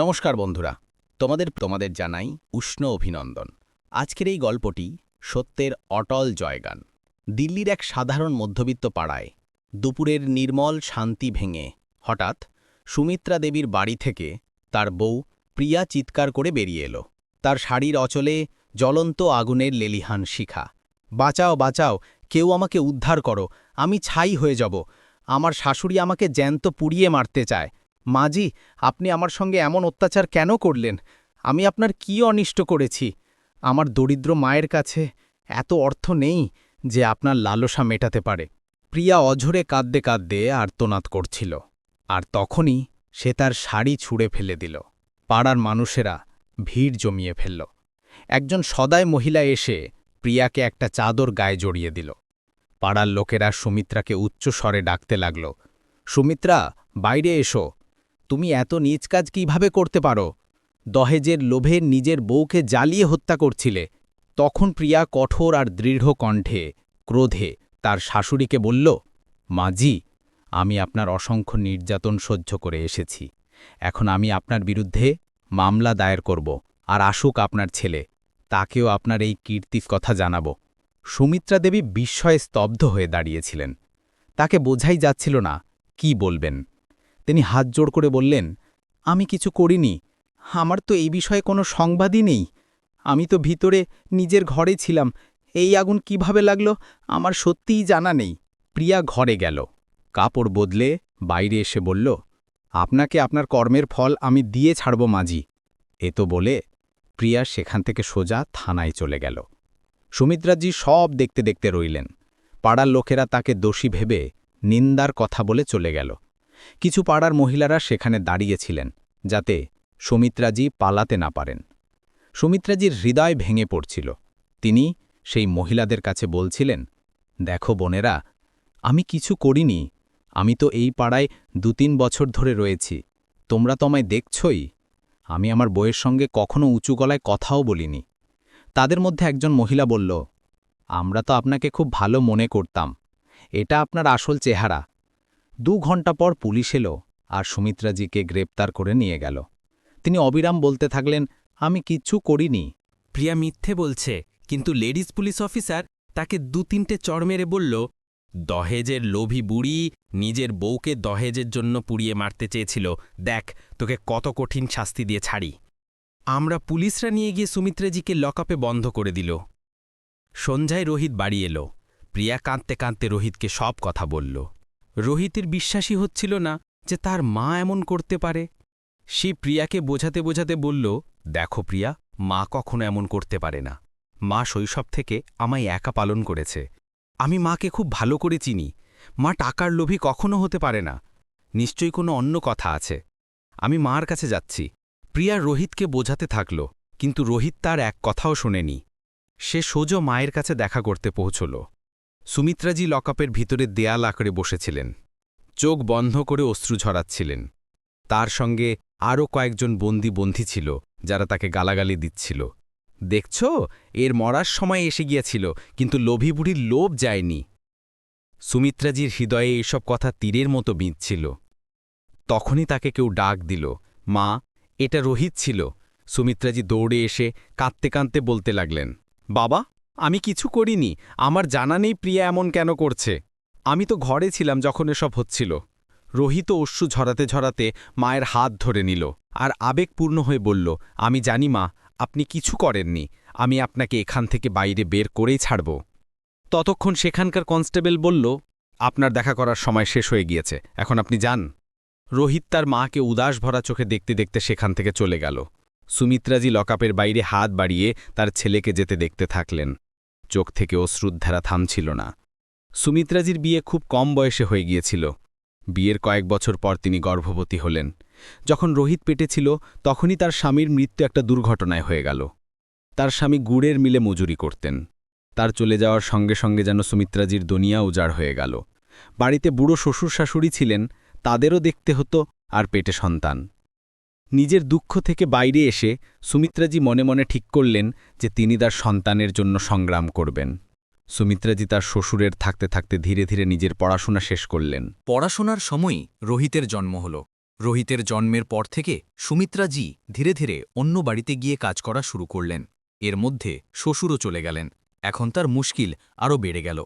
নমস্কার বন্ধুরা, তোমাদের তোমাদের জানাই উষ্ণ অভিনন্দন। আজকের এই গল্পটি সত্যের অটল জয়গান। দিল্লির এক সাধারণ মধ্যবিত্ত পাড়ায় দুপুরের নির্মল শান্তি ভেঙে হঠাৎ সুমিত্রা দেবীর বাড়ি থেকে তার বউ প্রিয়া চিৎকার করে বেরিয়ে এলো। তার শাড়ির অচলে জ্বলন্ত আগুনের লেলিহান শিখা, বাঁচাও বাঁচাও, কেউ আমাকে উদ্ধার করো, আমি ছাই হয়ে যাব, আমার শাশুড়ি আমাকে জ্যান্ত পুড়িয়ে মারতে চায় মাজি আপনি আমার সঙ্গে এমন অত্যাচার কেন করলেন? আমি আপনার কি অনিষ্ট করেছি? আমার দরিদ্র মায়ের কাছে এত অর্থ নেই যে আপনার লালসা মেটাতে পারে। প্রিয়া অঝরে কাঁদতে কাঁদতে আর্তনাদ করছিল। আর তখনই সে তার শাড়ি ছুঁড়ে ফেলে দিল। পাড়ার মানুষেরা ভিড় জমিয়ে ফেলল। একজন সদায় মহিলা এসে প্রিয়াকে একটা চাদর গায়ে জড়িয়ে দিল। পাড়ার লোকেরা সুমিত্রাকে উচ্চ স্বরে ডাকতে লাগল, সুমিত্রা, বাইরে এসো। তুমি এত নিজ কাজ কীভাবে করতে পারো? দহেজের লোভে নিজের বউকে জ্বালিয়ে হত্যা করছিলে। তখন প্রিয়া কঠোর আর দৃঢ় কণ্ঠে, ক্রোধে তার শাশুড়িকে বলল মাজি আমি আপনার অসংখ্য নির্যাতন সহ্য করে এসেছি। এখন আমি আপনার বিরুদ্ধে মামলা দায়ের করব আর আসুক আপনার ছেলে, তাকেও আপনার এই কীর্তির কথা জানাব। সুমিত্রা দেবী বিস্ময়ে স্তব্ধ হয়ে দাঁড়িয়েছিলেন। তাকে বোঝাই যাচ্ছিল না, কি বলবেন? তিনি হাত জোড় করে বললেন, আমি কিছু করিনি, আমার তো এই বিষয়ে কোনো সংবাদই নেই। আমি তো ভিতরে নিজের ঘরে ছিলাম, এই আগুন কীভাবে লাগল আমার সত্যিই জানা নেই। প্রিয়া ঘরে গেল। কাপড় বদলে বাইরে এসে বলল, আপনাকে আপনার কর্মের ফল আমি দিয়ে ছাড়ব মাঝি। এ তো বলে প্রিয়া সেখান থেকে সোজা থানায় চলে গেল। সুমিত্রাজি সব দেখতে দেখতে রইলেন। পাড়ার লোকেরা তাকে দোষী ভেবে নিন্দার কথা বলে চলে গেল। কিছু পাড়ার মহিলারা সেখানে দাঁড়িয়েছিলেন, যাতে সুমিত্রাজি পালাতে না পারেন। সুমিত্রাজির হৃদয় ভেঙে পড়ছিল। তিনি সেই মহিলাদের কাছে বলছিলেন, দেখো বোনেরা, আমি কিছু করিনি। আমি তো এই পাড়ায় দু তিন বছর ধরে রয়েছি। তোমরা তো আমায় দেখছই। আমি আমার বইয়ের সঙ্গে কখনো উঁচু গলায় কথাও বলিনি। তাদের মধ্যে একজন মহিলা বলল, আমরা তো আপনাকে খুব ভালো মনে করতাম। এটা আপনার আসল চেহারা। দু ঘণ্টা পর পুলিশ এলো আর সুমিত্রাজিকে গ্রেপ্তার করে নিয়ে গেল। তিনি অবিরাম বলতে থাকলেন, আমি কিচ্ছু করিনি। প্রিয়া মিথ্যে বলছে, কিন্তু লেডিস পুলিশ অফিসার তাকে দু তিনটে চড় মেরে বলল, দহেজের লোভী বুড়ি নিজের বউকে দহেজের জন্য পুড়িয়ে মারতে চেয়েছিল। দেখ, তোকে কত কঠিন শাস্তি দিয়ে ছাড়ি। আমরা পুলিশরা নিয়ে গিয়ে সুমিত্রাজিকে লকআপে বন্ধ করে দিল। সন্ধ্যায় রোহিত বাড়ি এলো। প্রিয়া কাঁদতে কাঁদতে রোহিতকে সব কথা বলল। রোহিতের বিশ্বাসই হচ্ছিল না যে তার মা এমন করতে পারে। সে প্রিয়াকে বোঝাতে বোঝাতে বলল, দেখো প্রিয়া, মা কখনো এমন করতে পারে না। মা শৈশব থেকে আমায় একা পালন করেছে। আমি মাকে খুব ভালো করে চিনি। মা টাকার লোভী কখনো হতে পারে না। নিশ্চয়ই কোনো অন্য কথা আছে। আমি মার কাছে যাচ্ছি। প্রিয়া রোহিতকে বোঝাতে থাকল, কিন্তু রোহিত তার এক কথাও শোনেনি। সে সোজো মায়ের কাছে দেখা করতে পৌঁছল। সুমিত্রাজি লকআপের ভিতরে দেয়াল আঁকড়ে বসেছিলেন। চোখ বন্ধ করে অশ্রু ঝরাচ্ছিলেন। তার সঙ্গে আরও কয়েকজন বন্দি বন্ধী ছিল, যারা তাকে গালাগালি দিচ্ছিল। দেখছ, এর মরার সময় এসে গিয়েছিল, কিন্তু লোভী বুড়ির লোভ যায়নি। সুমিত্রাজির হৃদয়ে এইসব কথা তীরের মতো বিঁধছিল। তখনই তাকে কেউ ডাক দিল, মা, এটা রোহিত ছিল। সুমিত্রাজি দৌড়ে এসে কাঁদতে কাঁদতে বলতে লাগলেন, বাবা আমি কিছু করিনি, আমার জানা নেই প্রিয়া এমন কেন করছে। আমি তো ঘরে ছিলাম যখন এসব হচ্ছিল। রোহিত অশ্রু ঝরাতে ঝরাতে মায়ের হাত ধরে নিল আর আবেগপূর্ণ হয়ে বলল, আমি জানি মা, আপনি কিছু করেননি, আমি আপনাকে এখান থেকে বাইরে বের করেই ছাড়ব। ততক্ষণ সেখানকার কনস্টেবল বলল, আপনার দেখা করার সময় শেষ হয়ে গিয়েছে, এখন আপনি যান। রোহিত তার মাকে উদাস ভরা চোখে দেখতে দেখতে সেখান থেকে চলে গেল। সুমিত্রাজি লকআপের বাইরে হাত বাড়িয়ে তার ছেলেকে যেতে দেখতে থাকলেন। চোখ থেকে অশ্রুদ্ধারা থামছিল না। সুমিত্রাজির বিয়ে খুব কম বয়সে হয়ে গিয়েছিল। বিয়ের কয়েক বছর পর তিনি গর্ভবতী হলেন। যখন রোহিত পেটে ছিল, তখনই তার স্বামীর মৃত্যু একটা দুর্ঘটনায় হয়ে গেল। তার স্বামী গুড়ের মিলে মজুরি করতেন। তার চলে যাওয়ার সঙ্গে সঙ্গে যেন সুমিত্রাজির দুনিয়া উজাড় হয়ে গেল। বাড়িতে বুড়ো শ্বশুর শাশুড়ি ছিলেন, তাদেরও দেখতে হতো আর পেটে সন্তান। নিজের দুঃখ থেকে বাইরে এসে সুমিত্রাজি মনে মনে ঠিক করলেন যে তিনি তার সন্তানের জন্য সংগ্রাম করবেন। সুমিত্রাজি তার শ্বশুরের থাকতে থাকতে ধীরে ধীরে নিজের পড়াশোনা শেষ করলেন। পড়াশোনার সময়ই রোহিতের জন্ম হল। রোহিতের জন্মের পর থেকে সুমিত্রাজি ধীরে ধীরে অন্য বাড়িতে গিয়ে কাজ করা শুরু করলেন। এর মধ্যে শ্বশুরও চলে গেলেন। এখন তার মুশকিল আরও বেড়ে গেল।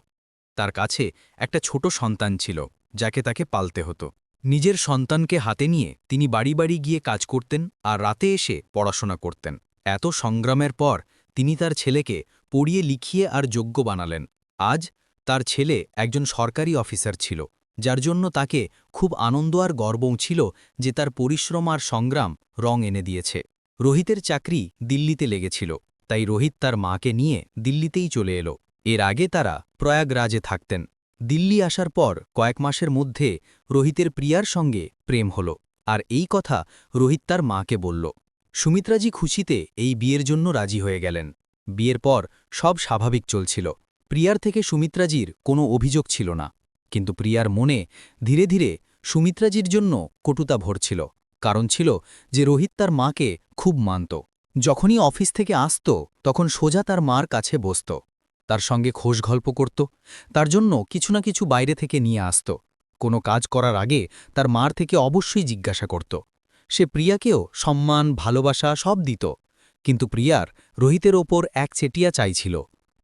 তার কাছে একটা ছোট সন্তান ছিল, যাকে তাকে পালতে হতো। নিজের সন্তানকে হাতে নিয়ে তিনি বাড়ি বাড়ি গিয়ে কাজ করতেন আর রাতে এসে পড়াশোনা করতেন। এত সংগ্রামের পর তিনি তার ছেলেকে পড়িয়ে লিখিয়ে আর যোগ্য বানালেন। আজ তার ছেলে একজন সরকারি অফিসার ছিল, যার জন্য তাকে খুব আনন্দ আর গর্বও ছিল যে তার পরিশ্রম আর সংগ্রাম রং এনে দিয়েছে। রোহিতের চাকরি দিল্লিতে লেগেছিল, তাই রোহিত তার মাকে নিয়ে দিল্লিতেই চলে এলো। এর আগে তারা প্রয়াগরাজে থাকতেন। দিল্লি আসার পর কয়েক মাসের মধ্যে রোহিতের প্রিয়ার সঙ্গে প্রেম হল, আর এই কথা রোহিত তার মাকে বলল। সুমিত্রাজি খুশিতে এই বিয়ের জন্য রাজি হয়ে গেলেন। বিয়ের পর সব স্বাভাবিক চলছিল। প্রিয়ার থেকে সুমিত্রাজির কোনো অভিযোগ ছিল না, কিন্তু প্রিয়ার মনে ধীরে ধীরে সুমিত্রাজির জন্য কটুতা ভরছিল। কারণ ছিল যে রোহিত তার মাকে খুব মানত। যখনই অফিস থেকে আসত, তখন সোজা তার মার কাছে বসত। তার সঙ্গে খোশ গল্প করত, তার জন্য কিছু না কিছু বাইরে থেকে নিয়ে আসত। কোনো কাজ করার আগে তার মার থেকে অবশ্যই জিজ্ঞাসা করত। সে প্রিয়াকেও সম্মান, ভালোবাসা সব দিত, কিন্তু প্রিয়ার রোহিতের ওপর এক চেটিয়া চাইছিল।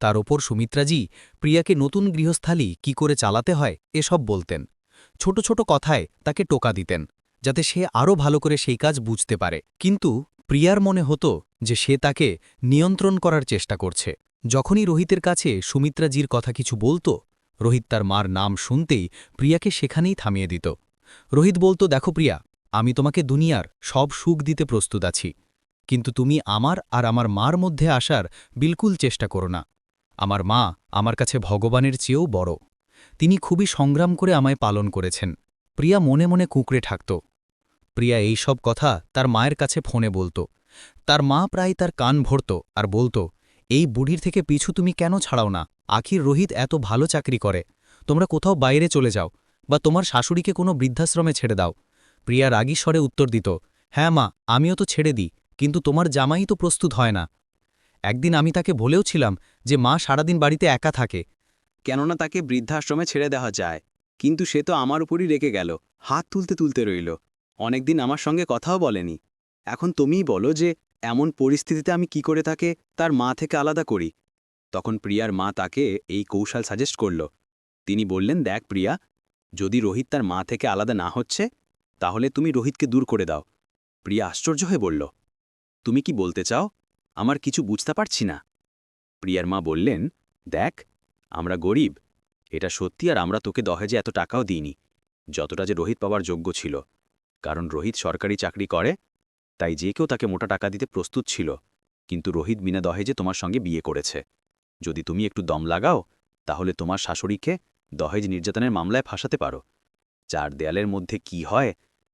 তার ওপর সুমিত্রাজি প্রিয়াকে নতুন গৃহস্থালী কি করে চালাতে হয় এসব বলতেন। ছোট ছোট কথায় তাকে টোকা দিতেন, যাতে সে আরও ভালো করে সেই কাজ বুঝতে পারে। কিন্তু প্রিয়ার মনে হতো যে সে তাকে নিয়ন্ত্রণ করার চেষ্টা করছে। যখনই রোহিতের কাছে সুমিত্রাজির কথা কিছু বলতো, রোহিত তার মার নাম শুনতেই প্রিয়াকে সেখানেই থামিয়ে দিত। রোহিত বলতো, দেখো প্রিয়া, আমি তোমাকে দুনিয়ার সব সুখ দিতে প্রস্তুত আছি, কিন্তু তুমি আমার আর আমার মার মধ্যে আসার বিলকুল চেষ্টা করো না। আমার মা আমার কাছে ভগবানের চেয়েও বড়। তিনি খুবই সংগ্রাম করে আমায় পালন করেছেন। প্রিয়া মনে মনে কুঁকড়ে থাকত প্রিয়া এই সব কথা তার মায়ের কাছে ফোনে বলতো। তার মা প্রায় তার কান ভরত আর বলতো এই বুড়ির থেকে পিছু তুমি কেন ছাড়াও না? আখির রোহিত এত ভালো চাকরি করে। তোমরা কোথাও বাইরে চলে যাও বা তোমার শাশুড়িকে কোনো বৃদ্ধাশ্রমে ছেড়ে দাও। প্রিয়া রাগী স্বরে উত্তর দিত হ্যাঁ মা, আমিও তো ছেড়ে দিই, কিন্তু তোমার জামাই তো প্রস্তুত হয় না। একদিন আমি তাকে বলেও ছিলাম যে মা সারাদিন বাড়িতে একা থাকে। কেননা তাকে বৃদ্ধাশ্রমে ছেড়ে দেওয়া যায়, কিন্তু সে তো আমার উপরই রেখে গেল, হাত তুলতে তুলতে রইল। অনেকদিন আমার সঙ্গে কথাও বলেনি। এখন তুমিই বলো যে এমন পরিস্থিতিতে আমি কি করে তাকে, তার মা থেকে আলাদা করি? তখন প্রিয়ার মা তাকে এই কৌশল সাজেস্ট করল। তিনি বললেন, দেখ প্রিয়া, যদি রোহিত তার মা থেকে আলাদা না হচ্ছে, তাহলে তুমি রোহিতকে দূর করে দাও। প্রিয়া আশ্চর্য হয়ে বলল, তুমি কি বলতে চাও? আমার কিছু বুঝতে পারছি না। প্রিয়ার মা বললেন, দেখ, আমরা গরিব, এটা সত্যি আর আমরা তোকে দহেজে এত টাকাও দিইনি। যতটা যে রোহিত পাওয়ার যোগ্য ছিল। কারণ রোহিত সরকারি চাকরি করে তাই যে কেউ তাকে মোটা টাকা দিতে প্রস্তুত ছিল, কিন্তু রোহিত বিনা দহেজে তোমার সঙ্গে বিয়ে করেছে। যদি তুমি একটু দম লাগাও, তাহলে তোমার শাশুড়িকে দহেজ নির্যাতনের মামলায় ফাঁসাতে পারো। চার দেয়ালের মধ্যে কি হয়,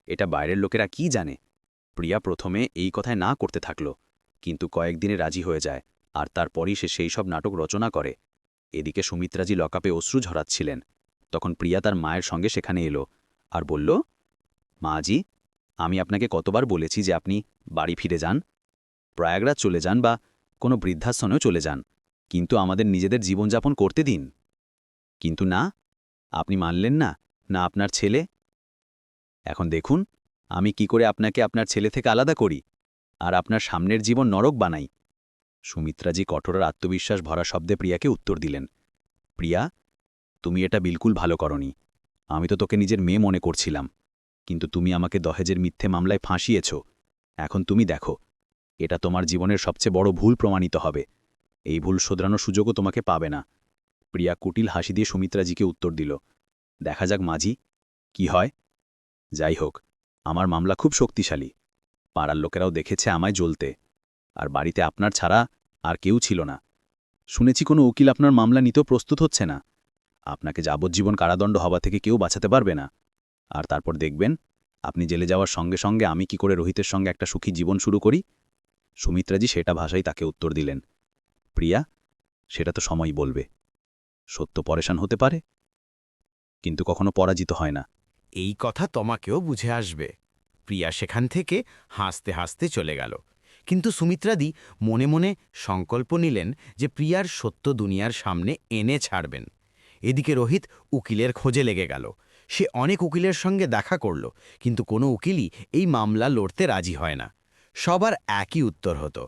এটা বাইরের লোকেরা কি জানে? প্রিয়া প্রথমে এই কথায় না করতে থাকল, কিন্তু কয়েকদিনে রাজি হয়ে যায়, আর তারপরই সে সেই সব নাটক রচনা করে। এদিকে সুমিত্রাজি লকাপে অশ্রু ঝরাচ্ছিলেন। তখন প্রিয়া তার মায়ের সঙ্গে সেখানে এলো, আর বলল মাজি আমি আপনাকে কতবার বলেছি যে আপনি বাড়ি ফিরে যান, প্রয়াগরাজ চলে যান বা কোনো বৃদ্ধাশ্রমেও চলে যান, কিন্তু আমাদের নিজেদের জীবনযাপন করতে দিন। কিন্তু না, আপনি মানলেন না না আপনার ছেলে। এখন দেখুন, আমি কি করে আপনাকে আপনার ছেলে থেকে আলাদা করি, আর আপনার সামনের জীবন নরক বানাই। সুমিত্রাজি কঠোর আত্মবিশ্বাস ভরা শব্দে প্রিয়াকে উত্তর দিলেন, প্রিয়া, তুমি এটা বিলকুল ভালো করনি। আমি তো তোকে নিজের মেয়ে মনে করছিলাম। কিন্তু তুমি আমাকে দহেজের মিথ্যে মামলায় ফাঁসিয়েছ। এখন তুমি দেখো, এটা তোমার জীবনের সবচেয়ে বড় ভুল প্রমাণিত হবে। এই ভুল শোধরানোর সুযোগও তোমাকে পাবে না। প্রিয়া কুটিল হাসি দিয়ে সুমিত্রাজিকে উত্তর দিল, দেখা যাক মাঝি, কি হয়? যাই হোক, আমার মামলা খুব শক্তিশালী। পাড়ার লোকেরাও দেখেছে আমায় জ্বলতে। আর বাড়িতে আপনার ছাড়া আর কেউ ছিল না। শুনেছি কোনো উকিল আপনার মামলা নিতেও প্রস্তুত হচ্ছে না। আপনাকে যাবজ্জীবন কারাদণ্ড হওয়া থেকে কেউ বাঁচাতে পারবে না। আর তারপর দেখবেন, আপনি জেলে যাওয়ার সঙ্গে সঙ্গে আমি কি করে রোহিতের সঙ্গে একটা সুখী জীবন শুরু করি? সুমিত্রাজি সেটা ভাষাই তাকে উত্তর দিলেন, প্রিয়া, সেটা তো সময়ই বলবে। সত্য পরেশান হতে পারে, কিন্তু কখনো পরাজিত হয় না। এই কথা তোমাকেও বুঝে আসবে। প্রিয়া সেখান থেকে হাসতে হাসতে চলে গেল। কিন্তু সুমিত্রাদি মনে মনে সংকল্প নিলেন যে প্রিয়ার সত্য দুনিয়ার সামনে এনে ছাড়বেন। এদিকে রোহিত উকিলের খোঁজে লেগে গেল। সে অনেক উকিলের সঙ্গে দেখা করল, কিন্তু কোনো উকিলই এই মামলা লড়তে রাজি হয় না। সবার একই উত্তর হতো,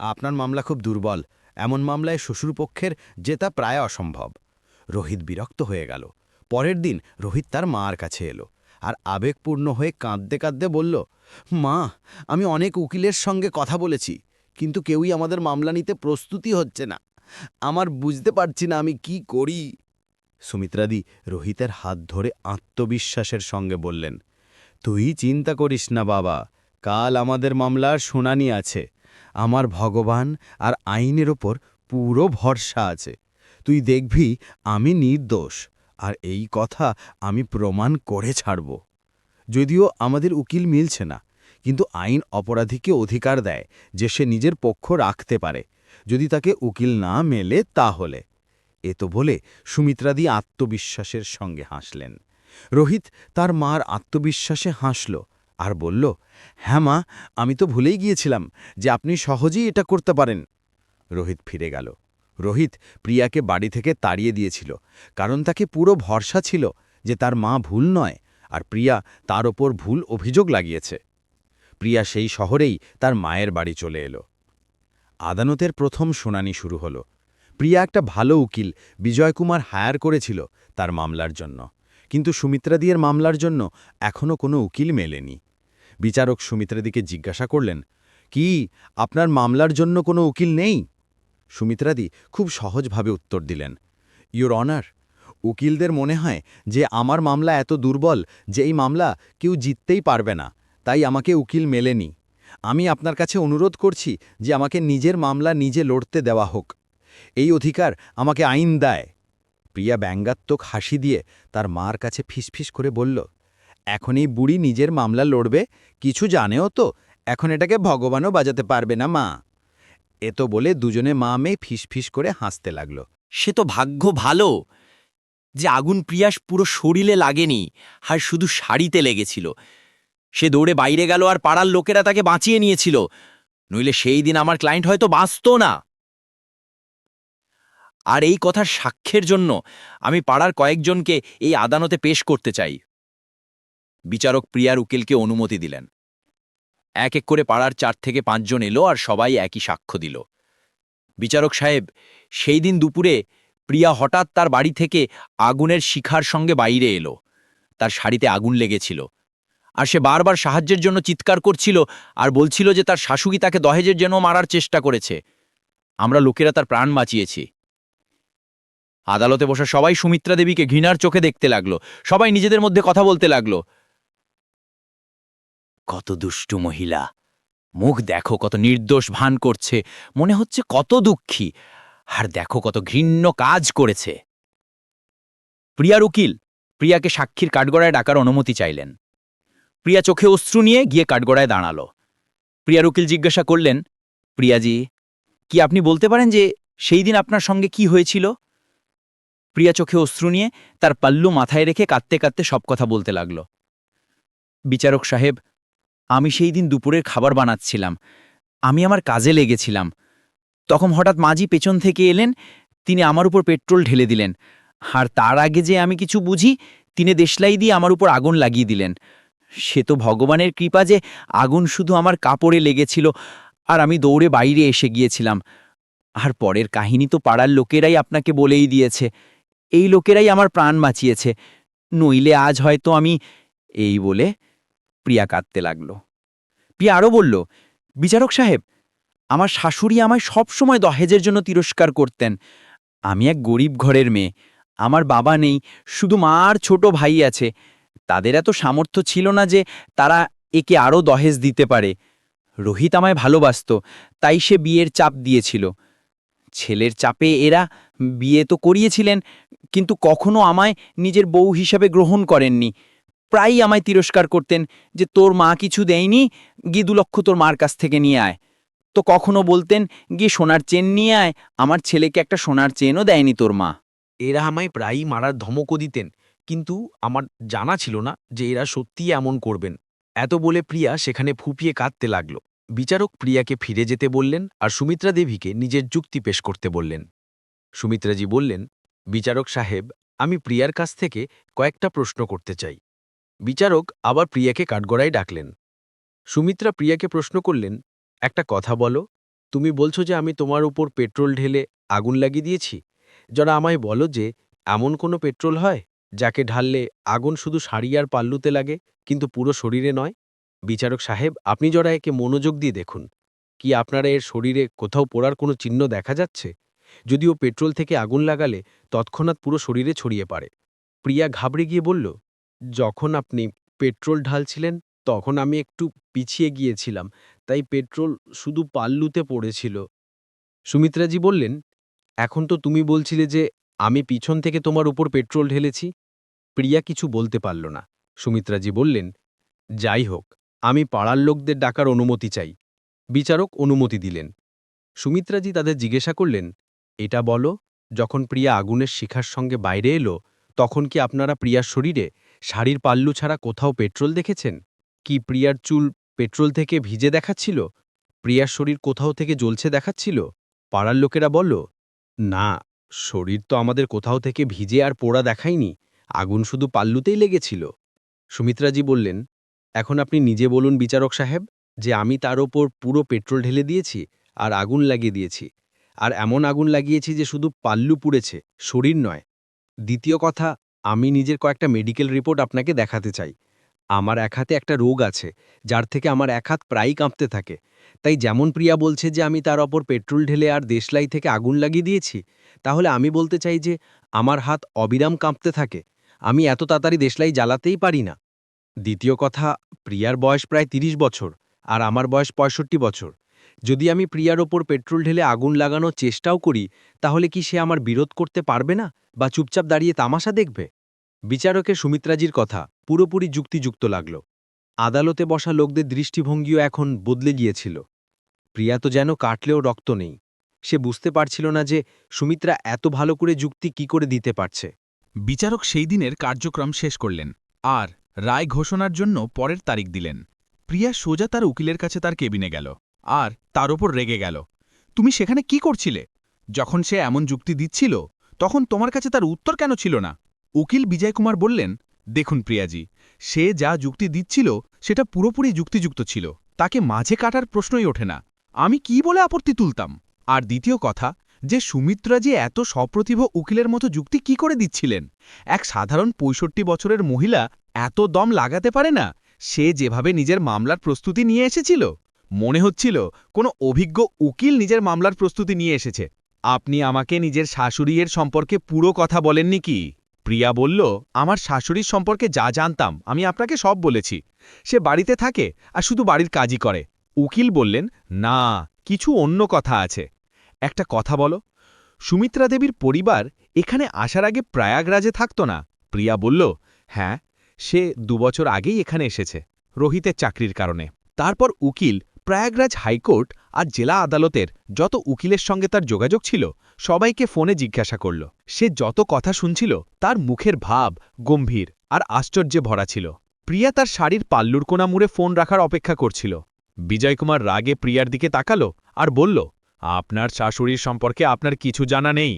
আপনার মামলা খুব দুর্বল, এমন মামলায় শ্বশুরপক্ষের জেতা প্রায় অসম্ভব। রোহিত বিরক্ত হয়ে গেল। পরের দিন রোহিত তার মার কাছে এলো আর আবেগপূর্ণ হয়ে কাঁদতে কাঁদতে বলল, মা, আমি অনেক উকিলের সঙ্গে কথা বলেছি, কিন্তু কেউই আমাদের মামলা নিতে প্রস্তুতি হচ্ছে না। আমার বুঝতে পারছি না আমি কি করি। সুমিত্রাদি রোহিতের হাত ধরে আত্মবিশ্বাসের সঙ্গে বললেন, তুই চিন্তা করিস না বাবা, কাল আমাদের মামলার শুনানি আছে। আমার ভগবান আর আইনের ওপর পুরো ভরসা আছে। তুই দেখবি আমি নির্দোষ, আর এই কথা আমি প্রমাণ করে ছাড়ব। যদিও আমাদের উকিল মিলছে না, কিন্তু আইন অপরাধীকে অধিকার দেয় যে সে নিজের পক্ষ রাখতে পারে। যদি তাকে উকিল না মেলে তাহলে এ তো বলে সুমিত্রাদি আত্মবিশ্বাসের সঙ্গে হাসলেন। রোহিত তার মার আত্মবিশ্বাসে হাসল আর বলল হ্যাঁ মা, আমি তো ভুলেই গিয়েছিলাম যে আপনি সহজেই এটা করতে পারেন। রোহিত ফিরে গেল। রোহিত প্রিয়াকে বাড়ি থেকে তাড়িয়ে দিয়েছিল, কারণ তাকে পুরো ভরসা ছিল যে তার মা ভুল নয় আর প্রিয়া তার ওপর ভুল অভিযোগ লাগিয়েছে। প্রিয়া সেই শহরেই তার মায়ের বাড়ি চলে এলো। আদালতের প্রথম শুনানি শুরু হলো। প্রিয়া একটা ভালো উকিল বিজয়কুমার হায়ার করেছিল তার মামলার জন্য। কিন্তু সুমিত্রাদির মামলার জন্য এখনও কোনো উকিল মেলেনি। বিচারক সুমিত্রাদিকে জিজ্ঞাসা করলেন, কি, আপনার মামলার জন্য কোনো উকিল নেই? সুমিত্রাদি খুব সহজভাবে উত্তর দিলেন ইউর অনার, উকিলদের মনে হয় যে আমার মামলা এত দুর্বল যে এই মামলা কেউ জিততেই পারবে না, তাই আমাকে উকিল মেলেনি। আমি আপনার কাছে অনুরোধ করছি যে আমাকে নিজের মামলা নিজে লড়তে দেওয়া হোক। এই অধিকার আমাকে আইন দেয়। প্রিয়া ব্যঙ্গাত্মক হাসি দিয়ে তার মার কাছে ফিসফিস করে বলল, এখন এই বুড়ি নিজের মামলা লড়বে? কিছু জানেও তো? এখন এটাকে ভগবানও বাজাতে পারবে না মা। এ তো বলে দুজনে মা মেয়ে ফিসফিস করে হাসতে লাগল। সে তো ভাগ্য ভালো যে আগুন প্রিয়াস পুরো শরীরে লাগেনি আর শুধু শাড়িতে লেগেছিল। সে দৌড়ে বাইরে গেল আর পাড়ার লোকেরা তাকে বাঁচিয়ে নিয়েছিল। নইলে সেই দিন আমার ক্লায়েন্ট হয়তো বাঁচত না। আর এই কথার সাক্ষ্যের জন্য আমি পাড়ার কয়েকজনকে এই আদালতে পেশ করতে চাই। বিচারক প্রিয়ার উকিলকে অনুমতি দিলেন। এক এক করে পাড়ার চার থেকে পাঁচজন এলো আর সবাই একই সাক্ষ্য দিল। বিচারক সাহেব, সেই দিন দুপুরে প্রিয়া হঠাৎ তার বাড়ি থেকে আগুনের শিখার সঙ্গে বাইরে এলো। তার শাড়িতে আগুন লেগেছিল। আর সে বারবার সাহায্যের জন্য চিৎকার করছিল আর বলছিল যে তার শাশুড়ি তাকে দহেজের জন্য মারার চেষ্টা করেছে। আমরা লোকেরা তার প্রাণ বাঁচিয়েছি। আদালতে বসা সবাই সুমিত্রা দেবীকে ঘৃণার চোখে দেখতে লাগল। সবাই নিজেদের মধ্যে কথা বলতে লাগল। কত দুষ্টু মহিলা। মুখ দেখো কত নির্দোষ ভান করছে। মনে হচ্ছে কত দুঃখী। আর দেখো কত ঘৃণ্য কাজ করেছে। প্রিয়ার উকিল, প্রিয়াকে সাক্ষীর কাঠগড়ায় ডাকার অনুমতি চাইলেন। প্রিয়া চোখে অশ্রু নিয়ে গিয়ে কাঠগড়ায় দাঁড়াল। প্রিয়ার উকিল জিজ্ঞাসা করলেন, প্রিয়াজি, কি আপনি বলতে পারেন যে সেই দিন আপনার সঙ্গে কি হয়েছিল? প্রিয়া চোখে অশ্রু নিয়ে তার পাল্লু মাথায় রেখে কাঁদতে কাঁদতে সব কথা বলতে লাগল। বিচারক সাহেব, আমি সেই দিন দুপুরের খাবার বানাচ্ছিলাম। আমি আমার কাজে লেগেছিলাম। তখন হঠাৎ মাঝি পেছন থেকে এলেন, তিনি আমার উপর পেট্রোল ঢেলে দিলেন। আর তার আগে যে আমি কিছু বুঝি, তিনি দেশলাই দিয়ে আমার উপর আগুন লাগিয়ে দিলেন। সে তো ভগবানের কৃপা যে আগুন শুধু আমার কাপড়ে লেগেছিল আর আমি দৌড়ে বাইরে এসে গিয়েছিলাম। আর পরের কাহিনী তো পাড়ার লোকেরাই আপনাকে বলেই দিয়েছে। এই লোকেরাই আমার প্রাণ বাঁচিয়েছে। নইলে আজ হয়তো আমি এই বলে প্রিয়া কাঁদতে লাগল। প্রিয়া আরও বলল, বিচারক সাহেব, আমার শাশুড়ি আমায় সবসময় দহেজের জন্য তিরস্কার করতেন। আমি এক গরিব ঘরের মেয়ে। আমার বাবা নেই, শুধু মা আর ছোট ভাই আছে। তাদের এত সামর্থ্য ছিল না যে তারা একে আরও দহেজ দিতে পারে। রোহিত আমায় ভালোবাসত, তাই সে বিয়ের চাপ দিয়েছিল। ছেলের চাপে এরা বিয়ে তো করিয়েছিলেন, কিন্তু কখনো আমায় নিজের বউ হিসাবে গ্রহণ করেননি। প্রায়ই আমায় তিরস্কার করতেন যে, তোর মা কিছু দেয়নি গিয়ে দু লক্ষ তোর মার কাছ থেকে নিয়ে আয়। তো কখনো বলতেন, গিয়ে সোনার চেন নিয়ে আয়, আমার ছেলেকে একটা সোনার চেনও দেয়নি তোর মা। এরা আমায় প্রায়ই মারার ধমকও দিতেন, কিন্তু আমার জানা ছিল না যে এরা সত্যিই এমন করবেন। এত বলে প্রিয়া সেখানে ফুপিয়ে কাঁদতে লাগল। বিচারক প্রিয়াকে ফিরে যেতে বললেন আর সুমিত্রা দেবীকে নিজের যুক্তি পেশ করতে বললেন। সুমিত্রাজি বললেন, বিচারক সাহেব, আমি প্রিয়ার কাছ থেকে কয়েকটা প্রশ্ন করতে চাই। বিচারক আবার প্রিয়াকে কাঠগড়ায় ডাকলেন। সুমিত্রা প্রিয়াকে প্রশ্ন করলেন, একটা কথা বলো, তুমি বলছো যে আমি তোমার উপর পেট্রোল ঢেলে আগুন লাগিয়ে দিয়েছি। যারা আমায় বলো যে এমন কোনো পেট্রোল হয়, যাকে ঢাললে আগুন শুধু শাড়ি আর পাল্লুতে লাগে, কিন্তু পুরো শরীরে নয় বিচারক সাহেব, আপনি যারা একে মনোযোগ দিয়ে দেখুন। কি আপনারা এর শরীরে কোথাও পোড়ার কোনো চিহ্ন দেখা যাচ্ছে? যদিও পেট্রোল থেকে আগুন লাগালে তৎক্ষণাৎ পুরো শরীরে ছড়িয়ে পড়ে। প্রিয়া ঘাবড়ে গিয়ে বলল, যখন আপনি পেট্রোল ঢালছিলেন, তখন আমি একটু পিছিয়ে গিয়েছিলাম, তাই পেট্রোল শুধু পাল্লুতে পড়েছিল। সুমিত্রাজি বললেন, এখন তো তুমি বলছিলে যে আমি পিছন থেকে তোমার উপর পেট্রোল ঢেলেছি। প্রিয়া কিছু বলতে পারল না। সুমিত্রাজি বললেন, যাই হোক আমি পাড়ার লোকদের ডাকার অনুমতি চাই। বিচারক অনুমতি দিলেন। সুমিত্রাজি তাদের জিজ্ঞাসা করলেন, এটা বলো, যখন প্রিয়া আগুনের শিখার সঙ্গে বাইরে এলো, তখন কি আপনারা প্রিয়ার শরীরে শাড়ির পাল্লু ছাড়া কোথাও পেট্রোল দেখেছেন? কি প্রিয়ার চুল পেট্রোল থেকে ভিজে দেখাচ্ছিল? প্রিয়ার শরীর কোথাও থেকে জ্বলছে দেখাচ্ছিল? পাড়ার লোকেরা বলল, না, শরীর তো আমাদের কোথাও থেকে ভিজে আর পোড়া দেখায়নি, আগুন শুধু পাল্লুতেই লেগেছিল। সুমিত্রাজি বললেন এখন আপনি নিজে বলুন বিচারক সাহেব যে আমি তার ওপর পুরো পেট্রোল ঢেলে দিয়েছি আর আগুন লাগিয়ে দিয়েছি। আর এমন আগুন লাগিয়েছি যে শুধু পাল্লু পুড়েছে, শরীর নয়। দ্বিতীয় কথা, আমি নিজের কয়েকটা মেডিকেল রিপোর্ট আপনাকে দেখাতে চাই। আমার এক হাতে একটা রোগ আছে, যার থেকে আমার এক হাত প্রায়ই কাঁপতে থাকে। তাই যেমন প্রিয়া বলছে যে আমি তার ওপর পেট্রোল ঢেলে আর দেশলাই থেকে আগুন লাগিয়ে দিয়েছি, তাহলে আমি বলতে চাই যে আমার হাত অবিরাম কাঁপতে থাকে। আমি এত তাড়াতাড়ি দেশলাই জ্বালাতেই পারি না। দ্বিতীয় কথা, প্রিয়ার বয়স প্রায় ৩০ বছর, আর আমার বয়স পঁয়ষট্টি বছর। যদি আমি প্রিয়ার ওপর পেট্রোল ঢেলে আগুন লাগানোর চেষ্টাও করি, তাহলে কি সে আমার বিরোধ করতে পারবে না, বা চুপচাপ দাঁড়িয়ে তামাশা দেখবে? বিচারকের সুমিত্রাজির কথা, পুরোপুরি যুক্তিযুক্ত লাগল। আদালতে বসা লোকদের দৃষ্টিভঙ্গিও এখন বদলে গিয়েছিল। প্রিয়া তো যেন কাটলেও রক্ত নেই। সে বুঝতে পারছিল না যে, সুমিত্রা এত ভালো করে যুক্তি কি করে দিতে পারছে। বিচারক সেই দিনের কার্যক্রম শেষ করলেন, আর রায় ঘোষণার জন্য পরের তারিখ দিলেন। প্রিয়া সোজা তার উকিলের কাছে তার কেবিনে গেল। আর তার ওপর রেগে গেল। তুমি সেখানে কি করছিলে? যখন সে এমন যুক্তি দিচ্ছিল, তখন তোমার কাছে তার উত্তর কেন ছিল না? উকিল বিজয় কুমার বললেন, দেখুন প্রিয়াজি, সে যা যুক্তি দিচ্ছিল, সেটা পুরোপুরি যুক্তিযুক্ত ছিল। তাকে মাঝে কাটার প্রশ্নই ওঠে না। আমি কি বলে আপত্তি তুলতাম? আর দ্বিতীয় কথা, যে সুমিত্রা যে এত সপ্রতিভ উকিলের মতো যুক্তি কি করে দিচ্ছিলেন? এক সাধারণ পঁয়ষট্টি বছরের মহিলা এত দম লাগাতে পারে না? সে যেভাবে নিজের মামলার প্রস্তুতি নিয়ে এসেছিল। মনে হচ্ছিল কোনো অভিজ্ঞ উকিল নিজের মামলার প্রস্তুতি নিয়ে এসেছে। আপনি আমাকে নিজের শাশুড়িয়ের সম্পর্কে পুরো কথা বলেননি কি? প্রিয়া বলল, আমার শাশুড়ির সম্পর্কে যা জানতাম, আমি আপনাকে সব বলেছি। সে বাড়িতে থাকে আর শুধু বাড়ির কাজই করে। উকিল বললেন, না, কিছু অন্য কথা আছে। একটা কথা বলো। সুমিত্রা দেবীর পরিবার এখানে আসার আগে প্রয়াগরাজে থাকত না? প্রিয়া বলল হ্যাঁ সে দুবছর আগেই এখানে এসেছে, রোহিতের চাকরির কারণে। তারপর উকিল, প্রয়াগরাজ হাইকোর্ট আর জেলা আদালতের যত উকিলের সঙ্গে তার যোগাযোগ ছিল, সবাইকে ফোনে জিজ্ঞাসা করল। সে যত কথা শুনছিল, তার মুখের ভাব গম্ভীর আর আশ্চর্যে ভরা ছিল। প্রিয়া তার শাড়ির পাল্লুর কোনা মুড়ে ফোন রাখার অপেক্ষা করছিল। বিজয়কুমার রাগে প্রিয়ার দিকে তাকালো আর বলল, আপনার শাশুড়ির সম্পর্কে আপনার কিছু জানা নেই।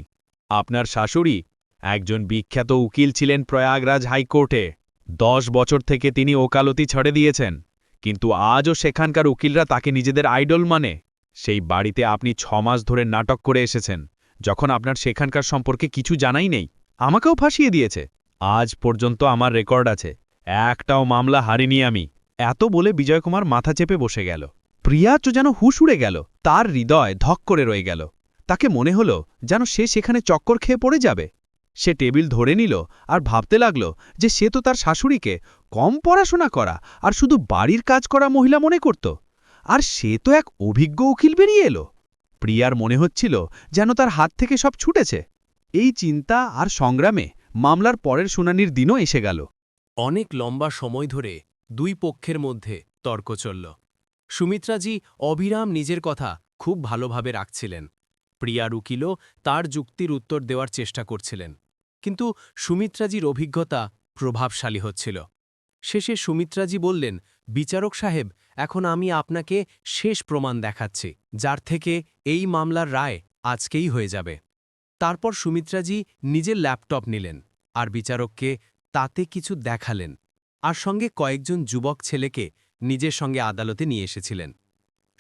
আপনার শাশুড়ি একজন বিখ্যাত উকিল ছিলেন প্রয়াগরাজ হাইকোর্টে। দশ বছর থেকে তিনি ওকালতি ছড়ে দিয়েছেন, কিন্তু আজও সেখানকার উকিলরা তাকে নিজেদের আইডল মানে। সেই বাড়িতে আপনি ছমাস ধরে নাটক করে এসেছেন, যখন আপনার সেখানকার সম্পর্কে কিছু জানাই নেই। আমাকেও ফাঁসিয়ে দিয়েছে। আজ পর্যন্ত আমার রেকর্ড আছে। একটাও মামলা হারিনি আমি। এত বলে বিজয়কুমার মাথা চেপে বসে গেল। প্রিয়া তো যেন হুশ উড়ে গেল, তার হৃদয় ধক করে রয়ে গেল। তাকে মনে হলো যেন সে সেখানে চক্কর খেয়ে পড়ে যাবে। সে টেবিল ধরে নিল আর ভাবতে লাগল যে সে তো তার শাশুড়িকে কম পড়াশোনা করা আর শুধু বাড়ির কাজ করা মহিলা মনে করত। আর সে তো এক অভিজ্ঞ উকিল বেরিয়ে এলো। প্রিয়ার মনে হচ্ছিল যেন তার হাত থেকে সব ছুটেছে। এই চিন্তা আর সংগ্রামে মামলার পরের শুনানির দিনও এসে গেল। অনেক লম্বা সময় ধরে দুই পক্ষের মধ্যে তর্ক চলল। সুমিত্রাজি অবিরাম নিজের কথা খুব ভালোভাবে রাখছিলেন। প্রিয়ার উকিলও তার যুক্তির উত্তর দেওয়ার চেষ্টা করছিলেন। কিন্তু সুমিত্রাজির অভিজ্ঞতা প্রভাবশালী হচ্ছিল। শেষে সুমিত্রাজি বললেন, বিচারক সাহেব, এখন আমি আপনাকে শেষ প্রমাণ দেখাচ্ছি, যার থেকে এই মামলার রায় আজকেই হয়ে যাবে। তারপর সুমিত্রাজি নিজের ল্যাপটপ নিলেন আর বিচারককে তাতে কিছু দেখালেন আর সঙ্গে কয়েকজন যুবক ছেলেকে নিজের সঙ্গে আদালতে নিয়ে এসেছিলেন।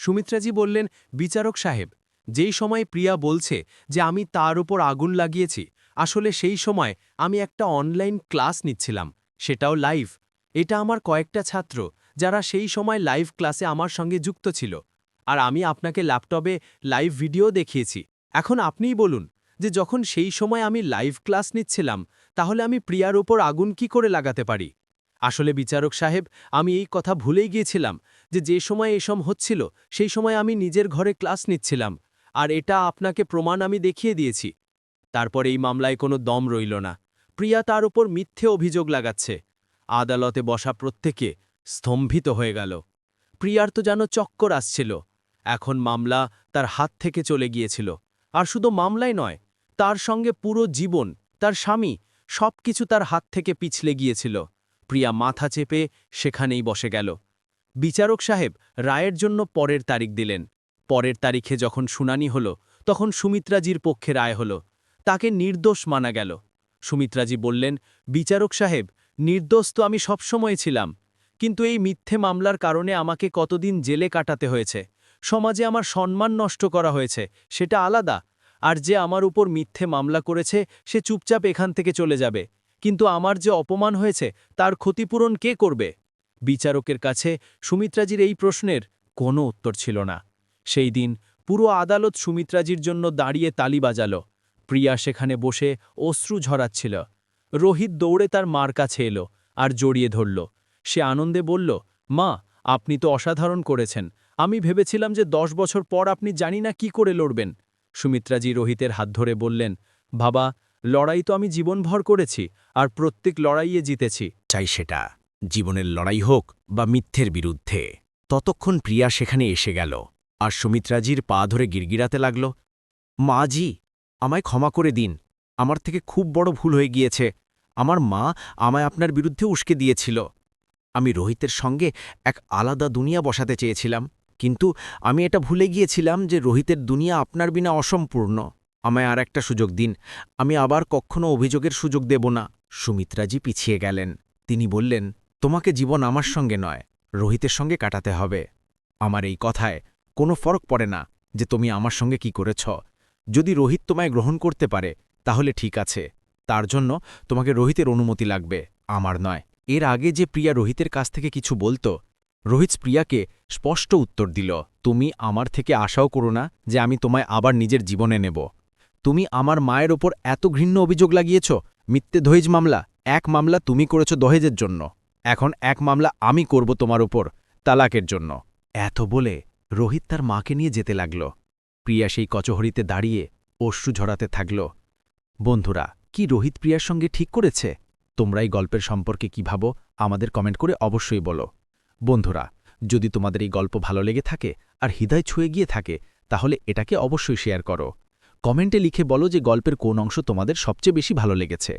সুমিত্রাজি বললেন, বিচারক সাহেব, যেই সময় প্রিয়া বলছে যে আমি তার উপর আগুন লাগিয়েছি আসলে সেই সময় আমি একটা অনলাইন ক্লাস নিচ্ছিলাম, সেটাও লাইভ। এটা আমার কয়েকটা ছাত্র, যারা সেই সময় লাইভ ক্লাসে আমার সঙ্গে যুক্ত ছিল। আর আমি আপনাকে ল্যাপটপে লাইভ ভিডিও দেখিয়েছি। এখন আপনিই বলুন যে যখন সেই সময় আমি লাইভ ক্লাস নিচ্ছিলাম, তাহলে আমি প্রিয়ার ওপর আগুন কি করে লাগাতে পারি? আসলে বিচারক সাহেব, আমি এই কথা ভুলেই গিয়েছিলাম যে যে সময় এসম হচ্ছিল, সেই সময় আমি নিজের ঘরে ক্লাস নিচ্ছিলাম। আর এটা আপনাকে প্রমাণ আমি দেখিয়ে দিয়েছি। তারপর এই মামলায় কোনো দম রইল না। প্রিয়া তার উপর মিথ্যে অভিযোগ লাগাচ্ছে। আদালতে বসা প্রত্যেকে স্তম্ভিত হয়ে গেল। প্রিয়ার তো যেন চক্কর আসছিল। এখন মামলা তার হাত থেকে চলে গিয়েছিল। আর শুধু মামলায় নয়, তার সঙ্গে পুরো জীবন, তার স্বামী সবকিছু তার হাত থেকে পিছলে গিয়েছিল। প্রিয়া মাথা চেপে সেখানেই বসে গেল। বিচারক সাহেব রায়ের জন্য পরের তারিখ দিলেন। পরের তারিখে যখন শুনানি হল, তখন সুমিত্রাজির পক্ষে রায় হল। তাকে নির্দোষ মানা গেল। সুমিত্রাজি বললেন, বিচারক সাহেব, নির্দোষ তো আমি সবসময় ছিলাম, কিন্তু এই মিথ্যে মামলার কারণে আমাকে কতদিন জেলে কাটাতে হয়েছে, সমাজে আমার সম্মান নষ্ট করা হয়েছে, সেটা আলাদা, আর যে আমার উপর মিথ্যে মামলা করেছে, সে চুপচাপ এখান থেকে চলে যাবে, কিন্তু আমার যে অপমান হয়েছে, তার ক্ষতিপূরণ কে করবে? বিচারকের কাছে সুমিত্রাজির এই প্রশ্নের কোনো উত্তর ছিল না। সেই দিন পুরো আদালত সুমিত্রাজির জন্য দাঁড়িয়ে তালি বাজাল প্রিয়া সেখানে বসে অশ্রু ঝরাচ্ছিল। রোহিত দৌড়ে তার মার কাছে এলো আর জড়িয়ে ধরল। সে আনন্দে বলল, মা, আপনি তো অসাধারণ করেছেন। আমি ভেবেছিলাম যে দশ বছর পর আপনি জানি না কি করে লড়বেন। সুমিত্রাজি রোহিতের হাত ধরে বললেন, বাবা, লড়াই তো আমি জীবনভর করেছি আর প্রত্যেক লড়াইয়ে জিতেছি। চাই সেটা, জীবনের লড়াই হোক বা মিথ্যের বিরুদ্ধে। ততক্ষণ প্রিয়া সেখানে এসে গেল আর সুমিত্রাজির পা ধরে গিরগিরাতে লাগল, মা জি আমায় ক্ষমা করে দিন। আমার থেকে খুব বড় ভুল হয়ে গিয়েছে। আমার মা আমায় আপনার বিরুদ্ধে উস্কে দিয়েছিল। আমি রোহিতের সঙ্গে এক আলাদা দুনিয়া বসাতে চেয়েছিলাম। কিন্তু আমি এটা ভুলে গিয়েছিলাম যে রোহিতের দুনিয়া আপনার বিনা অসম্পূর্ণ। আমায় আর একটা সুযোগ দিন। আমি আবার কখনো অভিযোগের সুযোগ দেব না। সুমিত্রাজি পিছিয়ে গেলেন। তিনি বললেন, তোমাকে জীবন আমার সঙ্গে নয়। রোহিতের সঙ্গে কাটাতে হবে। আমার এই কথায় কোনো ফরক পড়ে না যে তুমি আমার সঙ্গে কি করেছ। যদি রোহিত তোমায় গ্রহণ করতে পারে, তাহলে ঠিক আছে। তার জন্য তোমাকে রোহিতের অনুমতি লাগবে, আমার নয়। এর আগে যে প্রিয়া রোহিতের কাছ থেকে কিছু বলতো, রোহিত প্রিয়াকে স্পষ্ট উত্তর দিল, তুমি আমার থেকে আশাও করো না যে আমি তোমায় আবার নিজের জীবনে নেব। তুমি আমার মায়ের ওপর এত ঘৃণ্য অভিযোগ লাগিয়েছ, মিথ্যে দহেজ মামলা, এক মামলা তুমি করেছ দহেজের জন্য। এখন এক মামলা আমি করব তোমার ওপর, তালাকের জন্য। এত বলে রোহিত তার মাকে নিয়ে যেতে লাগল। প্রিয়া সেই কচহরিতে দাঁড়িয়ে অশ্রু ঝরাতে থাকল। বন্ধুরা, কি রোহিত প্রিয়ার সঙ্গে ঠিক করেছে? তোমরা এই গল্পের সম্পর্কে কি ভাবো, আমাদের কমেন্ট করে অবশ্যই বলো। বন্ধুরা, যদি তোমাদের এই গল্প ভালো লেগে থাকে আর হৃদয় ছুঁয়ে গিয়ে থাকে, তাহলে এটাকে অবশ্যই শেয়ার করো। কমেন্টে লিখে বলো যে গল্পের কোন অংশ তোমাদের সবচেয়ে বেশি ভালো লেগেছে।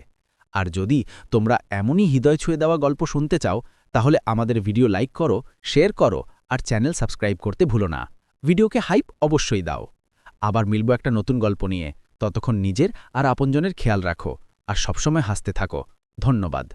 আর যদি তোমরা এমনই হৃদয় ছুঁয়ে দেওয়া গল্প শুনতে চাও, তাহলে আমাদের ভিডিও লাইক করো, শেয়ার করো আর চ্যানেল সাবস্ক্রাইব করতে ভুলো না। ভিডিওকে হাইপ অবশ্যই দাও। আবার মিলব একটা নতুন গল্প নিয়ে। ততক্ষণ নিজের আর আপনজনের খেয়াল রাখো আর সবসময় হাসতে থাকো। ধন্যবাদ।